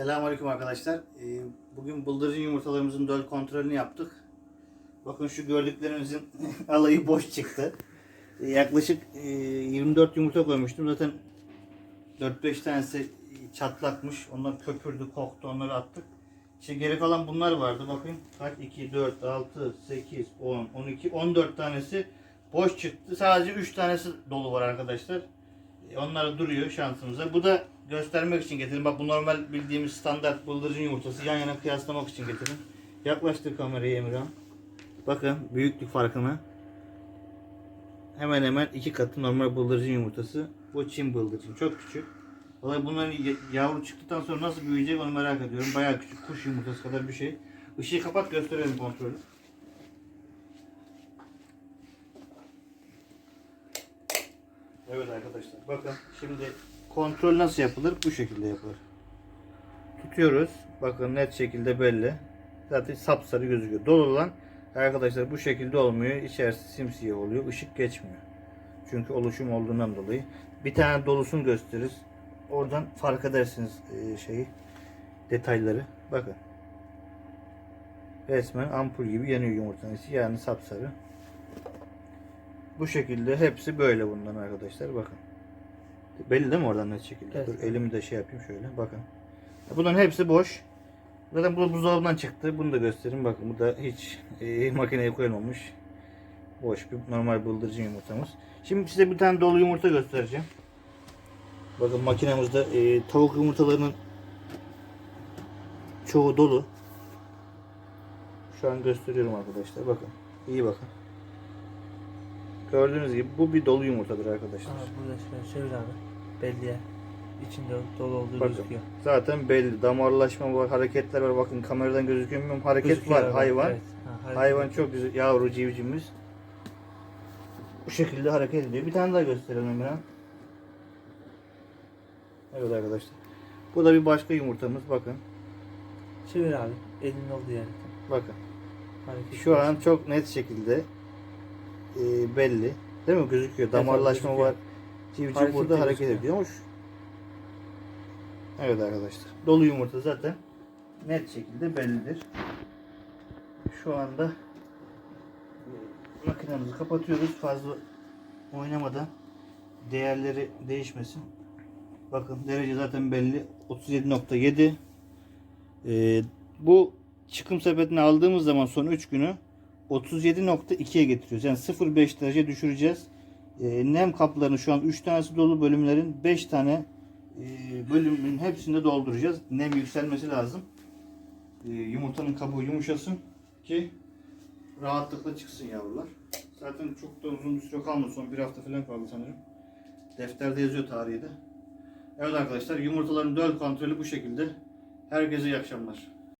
Selamünaleyküm arkadaşlar. Ee, Bugün bıldırcın yumurtalarımızın döl kontrolünü yaptık. Bakın şu gördüklerinizin alayı boş çıktı. Ee, Yaklaşık e, 24 yumurta koymuştum. Zaten 4-5 tanesi çatlakmış. Onlar köpürdü, koktu. Onları attık. İşte geri kalan bunlar vardı. Bakın kaç? 2, 4, 6, 8, 10, 12, 14 tanesi boş çıktı. Sadece 3 tanesi dolu var arkadaşlar. E, Onlar duruyor şansımıza. Bu da göstermek için getirdim. Bak bu normal bildiğimiz standart bıldırcın yumurtası. Yan yana kıyaslamak için getirdim. Yaklaştır kamerayı Emirhan. Bakın büyüklük farkını. Hemen hemen iki katı normal bıldırcın yumurtası. Bu Çin bıldırcın. Çok küçük. Vallahi bunların yavru çıktıktan sonra nasıl büyüyecek onu merak ediyorum. Bayağı küçük. Kuş yumurtası kadar bir şey. Işığı kapat gösterelim kontrolü. Evet arkadaşlar bakın şimdi kontrol nasıl yapılır? Bu şekilde yapılır. Tutuyoruz. Bakın net şekilde belli. Zaten sapsarı gözüküyor. Dolu olan arkadaşlar bu şekilde olmuyor. İçerisi simsiyah oluyor. Işık geçmiyor. Çünkü oluşum olduğundan dolayı. Bir tane dolusunu gösteririz. Oradan fark edersiniz e, şeyi detayları. Bakın. Resmen ampul gibi yanıyor yumurtanın içi. Yani sapsarı. Bu şekilde hepsi böyle bundan arkadaşlar bakın. Belli değil mi oradan net şekilde? Evet. Dur elimi de şey yapayım şöyle bakın. Bunların hepsi boş. Zaten bu buzdolabından çıktı. Bunu da göstereyim. Bakın bu da hiç e, makineye koyulmamış. Boş bir normal bıldırcın yumurtamız. Şimdi size bir tane dolu yumurta göstereceğim. Bakın makinemizde e, tavuk yumurtalarının çoğu dolu. Şu an gösteriyorum arkadaşlar. Bakın. İyi bakın. Gördüğünüz gibi bu bir dolu yumurtadır arkadaşlar. Aa, burada şöyle çevir abi. Belli. İçinde dolu olduğu Bakın. gözüküyor. Zaten belli. Damarlaşma var, hareketler var. Bakın kameradan gözüküyor mu? Hareket Gözüküyor var abi, hayvan. evet. Ha, Hayvan çok güzel. Yavru civcivimiz. Bu şekilde hareket ediyor. Bir tane daha gösterelim Emirhan. Evet arkadaşlar. Bu da bir başka yumurtamız. Bakın. Çevir abi. Elin olduğu yerde. Bakın. Hareket Şu an çok net şekilde e, belli. Değil mi? Gözüküyor. Damarlaşma gözüküyor. var. Civciv Hareket burada de hareket ediyormuş. Evet arkadaşlar. Dolu yumurta zaten net şekilde bellidir. Şu anda makinemizi kapatıyoruz. Fazla oynamadan değerleri değişmesin. Bakın derece zaten belli. 37.7 Ee, bu çıkım sepetini aldığımız zaman son 3 günü 37.2'ye getiriyoruz. Yani 0.5 derece düşüreceğiz. Ee, nem kaplarını şu an 3 tanesi dolu bölümlerin 5 tane e, bölümün hepsinde dolduracağız. Nem yükselmesi lazım. Ee, yumurtanın kabuğu yumuşasın ki rahatlıkla çıksın yavrular. Zaten çok da uzun bir süre kalmadı. Son bir hafta falan kaldı sanırım. Defterde yazıyor tarihi de. Evet arkadaşlar yumurtaların döl kontrolü bu şekilde. Herkese iyi akşamlar.